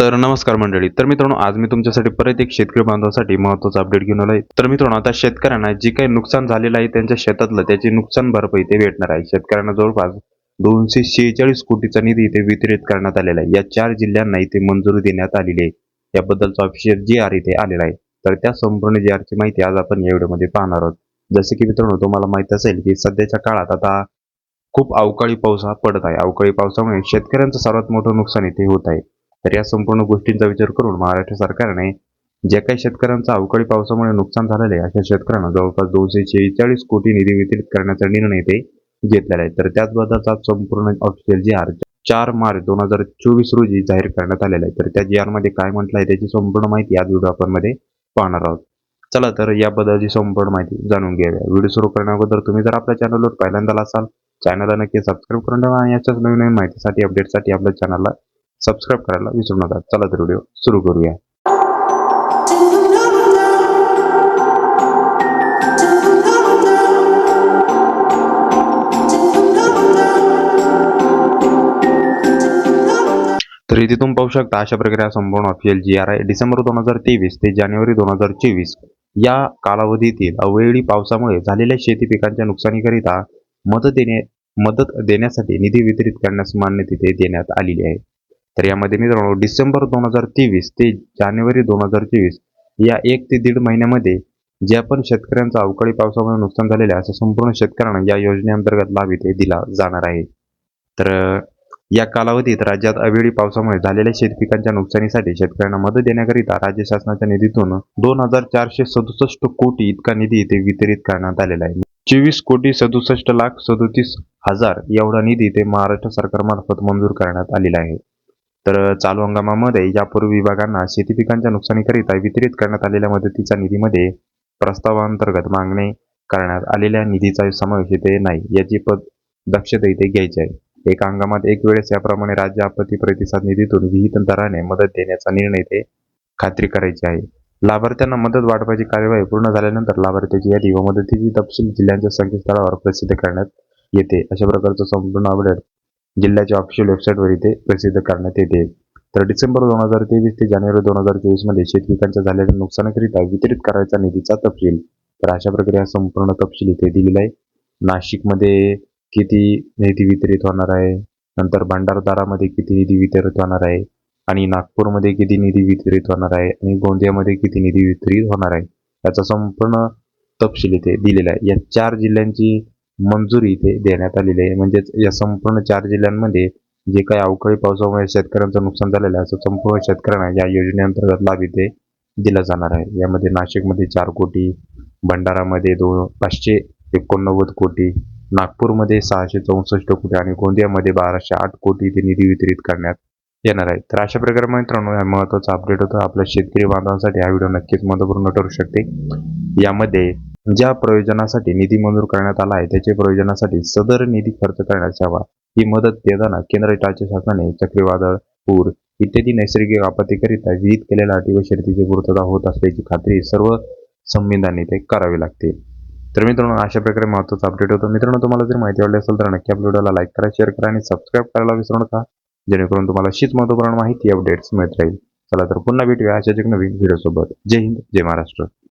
तर नमस्कार मंडळी. तर मित्रांनो आज मी तुमच्यासाठी परत एक शेतकरी बांधवासाठी महत्त्वाचा अपडेट घेऊन आलो आहे तर मित्रांनो आता शेतकऱ्यांना जे काही नुकसान झालेलं आहे त्यांच्या शेतातलं त्याची नुकसान भरपाई ते भेटणार आहे. शेतकऱ्यांना जवळपास दोनशे शेहेचाळीस कोटीचा निधी इथे वितरित करण्यात आलेला आहे. या चार जिल्ह्यांना इथे मंजुरी देण्यात आलेली आहे. याबद्दलचा ऑफिशियल जी आर इथे आलेला आहे. तर त्या संपूर्ण जी आरची माहिती आज आपण या व्हिडिओमध्ये पाहणार आहोत. जसे की मित्रांनो तुम्हाला माहीत असेल की सध्याच्या काळात आता खूप अवकाळी पाऊस हा पडत आहे. अवकाळी पावसामुळे शेतकऱ्यांचं सर्वात मोठं नुकसान इथे होत आहे. तर या संपूर्ण गोष्टींचा विचार करून महाराष्ट्र सरकारने ज्या काही शेतकऱ्यांचा अवकाळी पावसामुळे नुकसान झालेलं आहे अशा शेतकऱ्यांना जवळपास दोनशे शेहेचाळीस कोटी निधी वितरित करण्याचा निर्णय ते घेतलेला आहे. तर त्याचबद्दलचा संपूर्ण ऑफिशियल जी आर चार मार्च दोन हजार चोवीस रोजी जाहीर करण्यात आलेला आहे. तर त्या जी आरमध्ये काय म्हटलं आहे त्याची संपूर्ण माहिती आज व्हिडिओ आपण मध्ये पाहणार आहोत. चला तर याबद्दलची संपूर्ण माहिती जाणून घेऊया. व्हिडिओ सुरू करण्याअगोदर तुम्ही जर आपल्या चॅनलवर पहिल्यांदा असाल चॅनलला नक्की सबस्क्राईब करून ठेवा आणि याच्याच नवीन नवीन माहितीसाठी अपडेटसाठी आपल्या चॅनलला सबस्क्राईब करायला विसरू नका. चला तर व्हिडिओ सुरू करूया. तर इथे तुम्ही पाहू शकता अशा प्रकारे हा संपूर्ण ऑफिशियल जी आर आहे डिसेंबर दोन हजार तेवीस ते जानेवारी दोन हजार चोवीस या कालावधीतील अवेळी पावसामुळे झालेल्या शेती पिकांच्या नुकसानीकरिता मदत देणे मदत देण्यासाठी निधी वितरित करण्यास मान्यता तिथे देण्यात आलेली आहे. तर यामध्ये मित्रांनो डिसेंबर दोन हजार तेवीस ते जानेवारी दोन हजार चोवीस या एक ते दीड महिन्यामध्ये ज्या पण शेतकऱ्यांचं अवकाळी पावसामुळे नुकसान झालेलं आहे असं संपूर्ण शेतकऱ्यांना या योजनेअंतर्गत लाभ इथे दिला जाणार आहे. तर या कालावधीत राज्यात अवेळी पावसामुळे झालेल्या शेतपिकांच्या नुकसानीसाठी शेतकऱ्यांना मदत देण्याकरिता राज्य शासनाच्या निधीतून दोन हजार चारशे सदुसष्ट कोटी इतका निधी इथे वितरित करण्यात आलेला आहे. चोवीस कोटी सदुसष्ट लाख सदोतीस हजार एवढा निधी इथे महाराष्ट्र सरकारमार्फत मंजूर करण्यात आलेला आहे. तर चालू हंगामामध्ये यापूर्वी विभागांना शेती पिकांच्या नुकसानीकरिता वितरित करण्यात आलेल्या मदतीच्या निधीमध्ये प्रस्तावांतर्गत मागणी करण्यात आलेल्या निधीचा समावेश येथे नाही याची पद दक्षता इथे घ्यायची आहे. एका हंगामात एक वेळेस याप्रमाणे राज्य आपत्ती प्रतिसाद निधीतून विहित दराने मदत देण्याचा निर्णय ते खात्री करायची आहे. लाभार्थ्यांना मदत वाटपाची कार्यवाही पूर्ण झाल्यानंतर लाभार्थ्याची यादी व मदतीची तपशील जिल्ह्यांच्या संकेतस्थळावर प्रसिद्ध करण्यात येते अशा प्रकारचं संपूर्ण अपडेट जिल्ह्याच्या ऑफिशियल वेबसाईटवर इथे प्रसिद्ध करण्यात येते. तर डिसेंबर दोन हजार तेवीस ते जानेवारी दोन हजार चोवीसमध्ये शेतपिकांच्या झालेल्या नुकसानाकरिता वितरित करायचा निधीचा तपशील. तर अशा प्रकारे हा संपूर्ण तपशील इथे दिलेला आहे. नाशिकमध्ये किती निधी वितरित होणार आहे? नंतर भंडारदारामध्ये किती निधी वितरित होणार आहे? आणि नागपूरमध्ये किती निधी वितरित होणार आहे? आणि गोंदियामध्ये किती निधी वितरित होणार आहे? याचा संपूर्ण तपशील इथे दिलेला आहे. या चार जिल्ह्यांची मंजुरी इथे देण्यात आलेली आहे. म्हणजेच या संपूर्ण चार जिल्ह्यांमध्ये जे काही अवकाळी पावसामुळे शेतकऱ्यांचं नुकसान झालेलं आहे असं संपूर्ण शेतकऱ्यांना या योजनेअंतर्गत लाभ इथे दिला जाणार आहे. यामध्ये नाशिकमध्ये चार कोटी भंडारामध्ये दोन पाचशे एकोणनव्वद कोटी नागपूरमध्ये सहाशे चौसष्ट कोटी आणि गोंदियामध्ये बाराशे आठ कोटी इथे निधी वितरित करण्यात येणार आहे. तर अशा प्रकारे मित्रांनो हा महत्त्वाचा अपडेट होता. आपल्या शेतकरी बांधवांसाठी हा व्हिडिओ नक्कीच महत्त्वपूर्ण ठरू शकते. यामध्ये ज्या प्रयोजनासाठी निधी मंजूर करण्यात आला आहे त्याच्या प्रयोजनासाठी सदर निधी खर्च करण्यात यावा. ही मदत देताना केंद्र राज्य शासनाने चक्रीवादळ पूर इत्यादी नैसर्गिक आपत्तीकरिता विहित केलेल्या अटी व शर्तीची पूर्तता होत असल्याची खात्री सर्व संविधानी ते करावी लागते. तर मित्रांनो अशा प्रकारे महत्त्वाचा अपडेट होतो. मित्रांनो तुम्हाला जर माहिती आवडली असेल तर नक्की आपल्या व्हिडिओला लाईक करा शेअर करा आणि सबस्क्राईब करायला विसरू नका. जेणेकरून तुम्हाला शीत महत्त्वपूर्ण माहिती अपडेट्स मिळत राहील. चला तर पुन्हा भेटूया अशाच एक नवीन व्हिडिओ सोबत. जय हिंद जय महाराष्ट्र.